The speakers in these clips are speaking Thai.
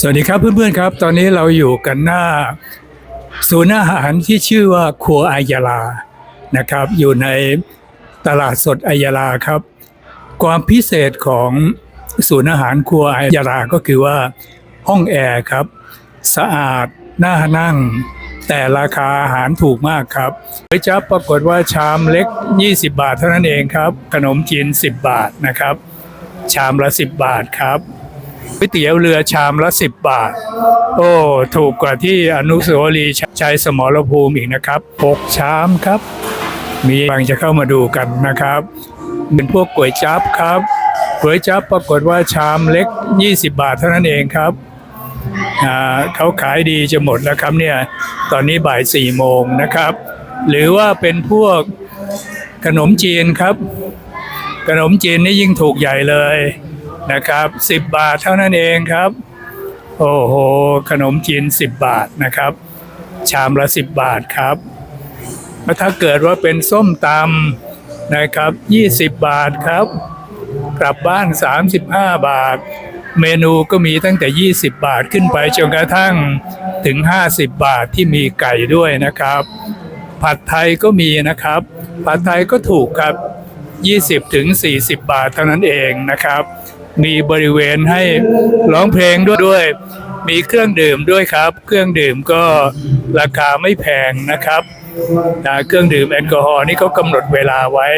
สวัสดีครับเพื่อนๆครับ ตอนนี้เราอยู่กันหน้าศูนย์อาหารที่ชื่อว่าครัวอายาลานะครับ อยู่ในตลาดสดอายาลาครับ ความพิเศษของศูนย์อาหารครัวอายาลาก็คือว่าห้องแอร์ครับ สะอาดน่านั่ง แต่ราคาอาหารถูกมากครับก๋วยจั๊บปรากฏว่าชามเล็ก 20 บาทเท่านั้นเองครับ ขนมจีน 10 บาทนะครับ ชามละ 10 บาทครับ ก๋วยเตี๋ยวเรือชามละ10บบาท โอ้ ถูกกว่าที่อนุสาวรีย์ชัยสมรภูมิอีกนะครับ6ชามครับ มีบางจะเข้ามาดูกันนะครับ เป็นพวกก๋วยจั๊บครับก๋วยจั๊บปรากฏว่าชามเล็ก 20 บาทเท่านั้นเองครับเขาขายดีจะหมดแล้วครับเนี่ย ตอนนี้บ่าย4โมงนะครับ หรือว่าเป็นพวกขนมจีนครับ ขนมจีนนี่ยิ่งถูกใหญ่เลย นะครับ10บาทเท่านั้นเองครับ โอ้โห ขนมจีน10บาทนะครับ ชามละ10บาทครับแล้วถ้าเกิดว่าเป็นส้มตำนะครับ20บาทครับ กลับบ้าน35บาท เมนูก็มีตั้งแต่20บาทขึ้นไปจนกระทั่งถึง50บาทที่มีไก่ด้วยนะครับ ผัดไทยก็มีนะครับ ผัดไทยก็ถูกครับ 20ถึง40 บาทเท่านั้นเองนะครับ มีบริเวณให้ร้องเพลงด้วยด้วย มีเครื่องดื่มด้วยครับ เครื่องดื่มก็ราคาไม่แพงนะครับเครื่องดื่มแอลกอฮอล์นี่เขากำหนดเวลาไว้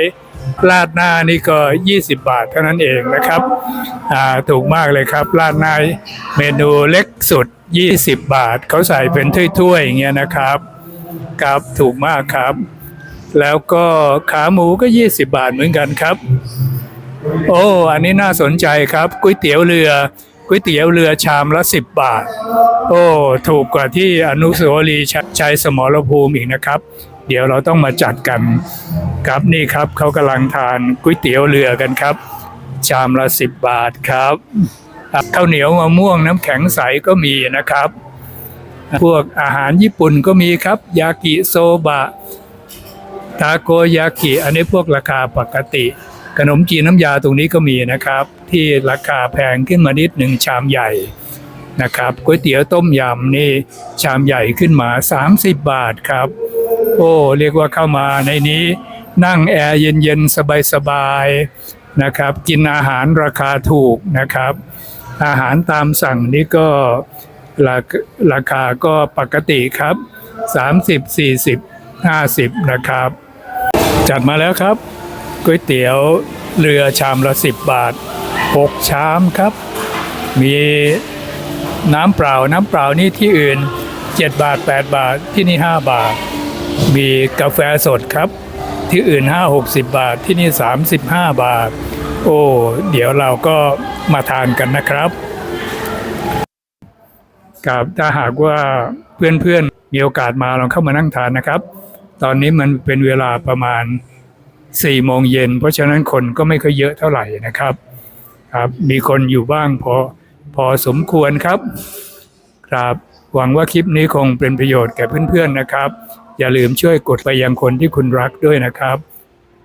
ราดหน้านี่ก็ 20 บาทเท่านั้นเองนะครับถูกมากเลยครับราดหน้าเมนูเล็กสุด 20 บาทเขาใส่เป็นถ้วยๆอย่างเงี้ยนะครับครับถูกมากครับ แล้วก็ขาหมูก็ 20 บาทเหมือนกันครับ โอ้ อันนี้น่าสนใจครับก๋วยเตี๋ยวเรือก๋วยเตี๋ยวเรือชามละ10บบาท โอ้ ถูกกว่าที่อนุสาวรีย์ชัยสมรภูมิอีกนะครับ เดี๋ยวเราต้องมาจัดกันครับนี่ครับเขากำลังทานก๋วยเตี๋ยวเรือกันครับ ชามละ10บาทครับข้าวเหนียวมะม่วงน้ำแข็งใสก็มีนะครับ พวกอาหารญี่ปุ่นก็มีครับ ยากิโซบะ ทาโกยากิ อันนี้พวกราคาปกติ ขนมจีนน้ำยาตรงนี้ก็มีนะครับ ที่ราคาแพงขึ้นมานิดหนึ่งชามใหญ่นะครับก๋วยเตี๋ยวต้มยำนี่ชามใหญ่ขึ้นมา 30 บาทครับ โอ้เรียกว่าเข้ามาในนี้นั่งแอร์เย็นๆ สบายๆนะครับ กินอาหารราคาถูกนะครับ อาหารตามสั่งนี่ก็ราราคาก็ปกติครับ 30 40 50 นะครับ จัดมาแล้วครับ ก๋วยเตี๋ยวเรือชามละ 10 บาท 6 ชามครับ มีน้ำเปล่าน้ำเปล่านี่ที่อื่น 7 บาท 8 บาทที่นี่ 5 บาท มีกาแฟสดครับ ที่อื่น 5 60 บาทที่นี่ 35 บาท โอ้ เดี๋ยวเราก็มาทานกันนะครับกับถ้าหากว่าเพื่อนๆมีโอกาสมาลองเข้ามานั่งทานนะครับ ตอนนี้มันเป็นเวลาประมาณ สี่โมงเย็น เพราะฉะนั้นคนก็ไม่ค่อยเยอะเท่าไหร่นะครับครับ มีคนอยู่บ้างพอพอสมควรครับครับหวังว่าคลิปนี้คงเป็นประโยชน์แก่เพื่อนๆนะครับ อย่าลืมช่วยกดไปยังคนที่คุณรักด้วยนะครับ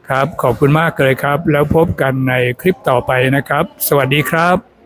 ครับ ขอบคุณมากเลยครับ แล้วพบกันในคลิปต่อไปนะครับ สวัสดีครับ